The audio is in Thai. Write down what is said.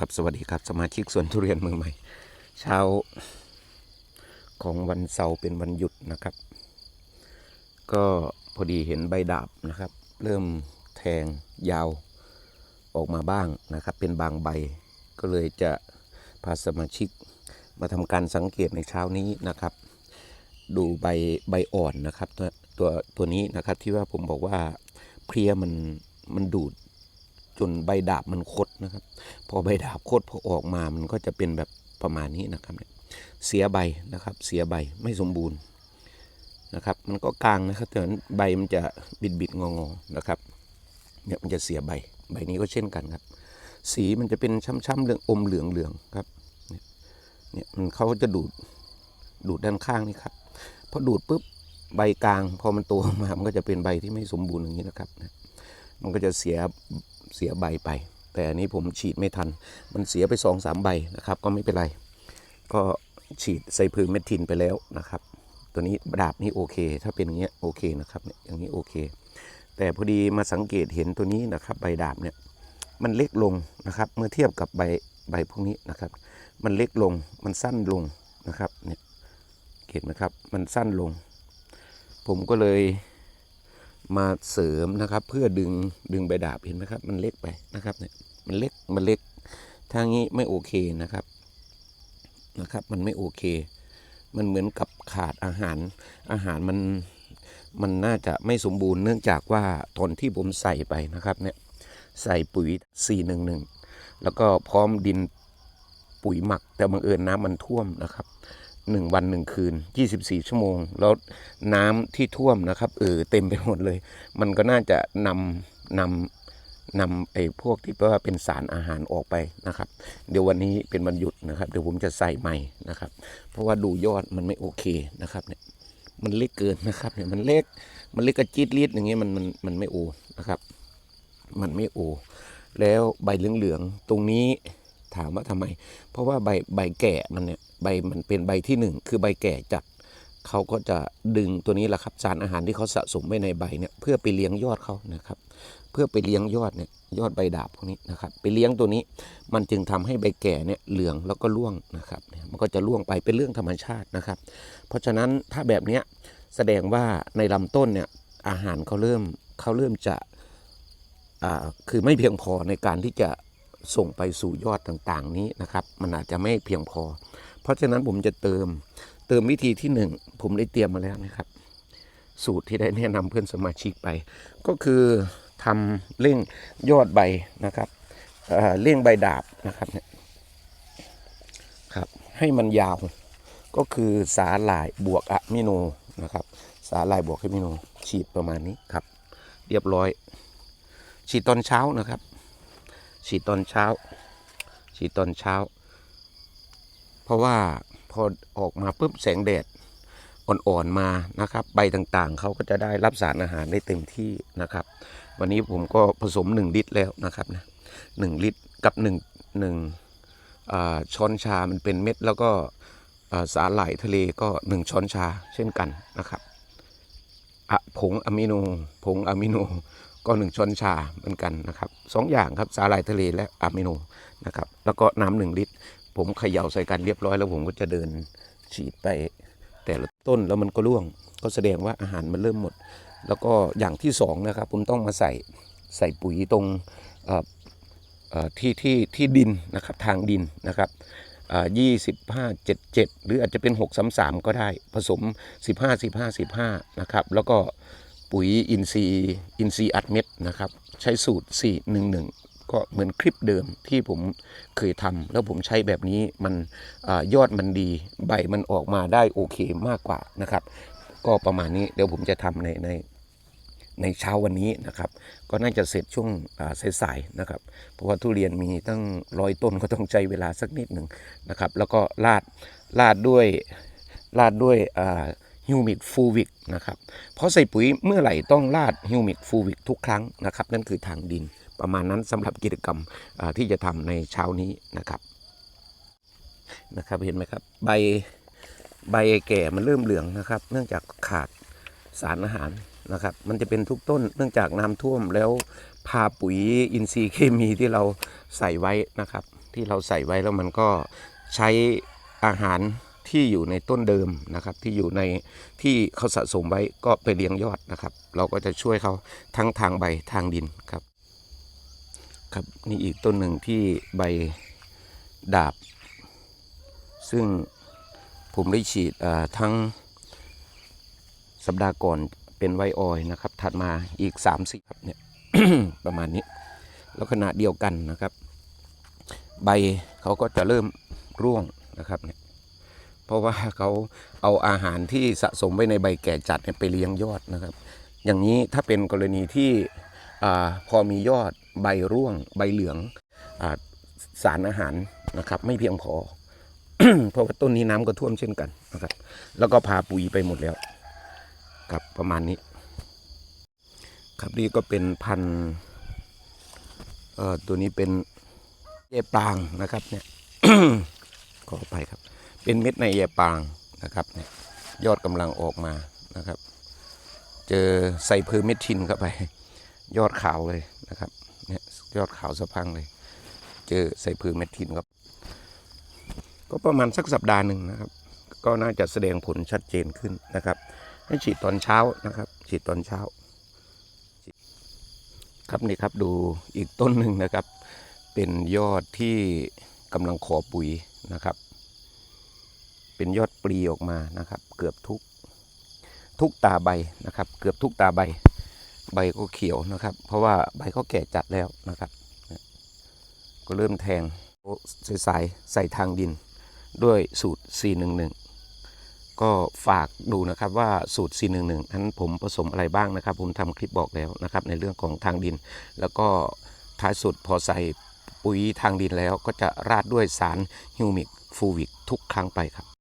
ครับสวัสดีครับ สมาชิกสวนทุเรียนเมืองใหม่ เช้าของวันเสาร์เป็นวันหยุดนะครับ ก็พอดีเห็นใบดาบนะครับ เริ่มแทงยาวออกมาบ้างนะครับ เป็นบางใบ ก็เลยจะพาสมาชิกมาทำการสังเกตในเช้านี้นะครับ ดูใบใบอ่อนนะครับ ตัวตัวตัวนี้นะครับที่ว่าผมบอกว่าเพลียมันมันดูด จนใบดาบมันคดนะครับ พอใบดาบคดพอออกมามันก็จะเป็นแบบประมาณนี้นะครับเสียใบนะครับ เสียใบไม่สมบูรณ์นะครับ มันก็กลางนะครับแต่ใบมันจะบิดบิดงองๆนะครับเนี่ยมันจะเสียใบ ใบนี้ก็เช่นกันครับ สีมันจะเป็นช้ำๆเหลืองอมเหลืองเหลืองๆครับเนี่ยมันเขาจะดูดดูดด้านข้างนี่ครับพอดูดปุ๊บใบกลาง พอมันโตมามันก็จะเป็นใบที่ไม่สมบูรณ์อย่างนี้นะครับ มันก็จะเสีย เสียใบไป แต่อันนี้ผมฉีดไม่ทัน มันเสียไปสองสามใบนะครับ ก็ไม่เป็นไร ก็ฉีดใส่พึ่งเม็ดทินไปแล้วนะครับ ตัวนี้ดาบนี่โอเค ถ้าเป็นอย่างเงี้ยโอเคนะครับเนี่ยอย่างนี้โอเค แต่พอดีมาสังเกตเห็นตัวนี้นะครับใบดาบเนี่ยมันเล็กลงนะครับ เมื่อเทียบกับใบใบพวกนี้นะครับ มันเล็กลงมันสั้นลงนะครับเนี่ยเห็นไหมครับ มันสั้นลง ผมก็เลย มาเสริมนะครับ เพื่อดึงดึงใบดาบเห็นไหมครับ มันเล็กไปนะครับเนี่ยมันเล็กมันเล็กทางนี้ไม่โอเคนะครับนะครับ มันไม่โอเค มันเหมือนกับขาดอาหารอาหารมันมันน่าจะไม่สมบูรณ์เนื่องจากว่าตอนที่ผมใส่ไปนะครับเนี่ยใส่ปุ๋ย 411 แล้วก็พร้อมดินปุ๋ยหมัก แต่บังเอิญน้ำมันท่วมนะครับ หนึ่งวันหนึ่งคืน 24 ชั่วโมง แล้วน้ำที่ท่วมนะครับเออเต็มไปหมดเลย มันก็น่าจะนำนำนำไอ้พวกที่แปลว่าเป็นสารอาหารออกไปนะครับ เดี๋ยววันนี้เป็นวันหยุดนะครับ เดี๋ยวผมจะใส่ใหม่นะครับ เพราะว่าดูยอดมันไม่โอเคนะครับเนี่ยมันเล็กเกินนะครับเนี่ยมันเล็กมันเล็กกระจีดลีดอย่างเงี้ยมันมันมันไม่โอนะครับ มันไม่โอ แล้วใบเหลืองๆตรงนี้ ถามว่าทำไม เพราะว่าใบใบแก่มันเนี่ยใบมันเป็นใบที่หนึ่งคือใบแก่จัดเขาก็จะดึงตัวนี้แหละครับสารอาหารที่เขาสะสมไว้ในใบเนี่ยเพื่อไปเลี้ยงยอดเขานะครับ เพื่อไปเลี้ยงยอดเนี่ยยอดใบดาบพวกนี้นะครับ ไปเลี้ยงตัวนี้มันจึงทำให้ใบแก่เนี่ยเหลืองแล้วก็ร่วงนะครับเนี่ยมันก็จะร่วงไปเป็นเรื่องธรรมชาตินะครับ เพราะฉะนั้นถ้าแบบเนี้ยแสดงว่าในลำต้นเนี่ยอาหารเขาเริ่มเขาเริ่มจะอ่าคือไม่เพียงพอในการที่จะ ส่งไปสู่ยอดต่างๆ นี้นะครับ มันอาจจะไม่เพียงพอ เพราะฉะนั้นผมจะเติมเติมวิธีที่หนึ่งผมได้เตรียมมาแล้วนะครับ สูตรที่ได้แนะนำเพื่อนสมาชิกไป ก็คือทำเร่งยอดใบนะครับเเร่งใบดาบนะครับเนี่ยครับให้มันยาวก็คือสาหร่ายบวกอะมิโนนะครับ สาหร่ายบวกอะมิโนฉีดประมาณนี้ครับ เรียบร้อย ฉีดตอนเช้านะครับ ฉีดตอนเช้า ฉีดตอนเช้า เพราะว่าพอออกมาปุ๊บแสงแดดอ่อนๆมานะครับ ใบต่างๆ เขาก็จะได้รับสารอาหารได้เต็มที่นะครับ วันนี้ผมก็ผสม 1 ลิตรแล้วนะครับนะหนึ่งลิตรกับ1 1อ่าช้อนชา มันเป็นเม็ดแล้วก็สาหร่ายทะเลก็ 1 ช้อนชาเช่นกันนะครับผงอะมิโนผงอะมิโน ก็ 1ช้อนชาเหมือนกันนะครับสองอย่างครับสาหร่ายทะเลและอะมิโนนะครับแล้วก็น้ำหนึ่งลิตร ผมเขย่าใส่กันเรียบร้อยแล้วผมก็จะเดินฉีดไป แต่ละต้นแล้วมันก็ร่วง ก็แสดงว่าอาหารมันเริ่มหมด แล้วก็อย่างที่สองนะครับผมต้องมาใส่ใส่ปุ๋ยตรงที่ที่ที่ดินนะครับทางดินนะครับยี่สิบห้าเจ็ดเจ็ดหรืออาจจะเป็นหกสามสามก็ได้ผสมสิบห้าสิบห้าสิบห้านะครับแล้วก็ ปุ๋ยอินทรีย์อินทรีย์อัดเม็ดนะครับ ใช้สูตร 4 1 1 ก็เหมือนคลิปเดิมที่ผมเคยทำแล้วผมใช้แบบนี้มันอยอดมันดีใบมันออกมาได้โอเคมากกว่านะครับ ก็ประมาณนี้เดี๋ยวผมจะทำในในในเช้าวันนี้นะครับ ก็น่าจะเสร็จช่วงสายๆนะครับ เพราะว่าทุเรียนมีตั้งร้อยต้นก็ต้องใช้เวลาสักนิดหนึ่งนะครับ แล้วก็ลาดลาดด้วยลาดด้วย ฮิวมิกฟูวิกนะครับเพราะใส่ปุ๋ยเมื่อไหร่ต้องลาดฮิวมิกฟูวิกทุกครั้งนะครับนั่นคือทางดินประมาณนั้นสำหรับกิจกรรมที่จะทำในเช้านี้นะครับนะครับเห็นไหมครับใบใบแก่มันเริ่มเหลืองนะครับ เนื่องจากขาดสารอาหารนะครับ มันจะเป็นทุกต้นเนื่องจากน้ำท่วมแล้วพาปุ๋ยอินทรีย์เคมีที่เราใส่ไว้นะครับ ที่เราใส่ไว้แล้วมันก็ใช้อาหาร ที่อยู่ในต้นเดิมนะครับ ที่อยู่ในที่เขาสะสมไว้ก็ไปเลี้ยงยอดนะครับ เราก็จะช่วยเขาทั้งทางใบทางดินครับ ครับนี่อีกต้นหนึ่งที่ใบดาบ ซึ่งผมได้ฉีดทั้งสัปดาห์ก่อนเป็นไวออยนะครับ ถัดมาอีก3ามสี่ครับเนี่ยประมาณนี้ แล้วขณะเดียวกันนะครับ ใบเขาก็จะเริ่มร่วงนะครับเนี่ย เพราะว่าเขาเอาอาหารที่สะสมไว้ในใบแก่จัดไปเลี้ยงยอดนะครับ อย่างนี้ถ้าเป็นกรณีที่อพอมียอดใบร่วง ใบเหลืองอสารอาหารนะครับ ไม่เพียงพอเพราะว่าต้นนี้น้ำก็ท่วมเช่นกันนะครับ แล้วก็พาปุ๋ยไปหมดแล้วครับประมาณนี้ ครับนี่ก็เป็นพันธุ์ตัวนี้เป็นเยปางนะครับ เนี่ยขอไปครับ เป็นเม็ดในเยปางนะครับเนี่ยยอดกำลังออกมานะครับ เจอใส่พือเม็ดทินเข้าไป ยอดขาวเลยนะครับเนี่ยยอดขาวสะพังเลย เจอใส่พือเม็ดทินครับ ก็ประมาณสักสัปดาห์หนึ่งนะครับ ก็น่าจะแสดงผลชัดเจนขึ้นนะครับ ให้ฉีดตอนเช้านะครับ ฉีดตอนเช้า ครับนี่ครับดูอีกต้นหนึ่งนะครับ เป็นยอดที่กำลังขอปุ๋ยนะครับ เป็นยอดปลีออกมานะครับ เกือบทุกทุกตาใบนะครับ เกือบทุกตาใบ ใบก็เขียวนะครับ เพราะว่าใบเขาแก่จัดแล้วนะครับ ก็เริ่มแทงใส่สายใส่ทางดินด้วยสูตร 411 ก็ฝากดูนะครับว่าสูตร 411 นั้นผมผสมอะไรบ้างนะครับ ผมทำคลิปบอกแล้วนะครับ ในเรื่องของทางดิน แล้วก็ท้ายสุดพอใส่ปุ๋ยทางดินแล้วก็จะราดด้วยสารฮิวมิกฟูวิกทุกครั้งไปครับ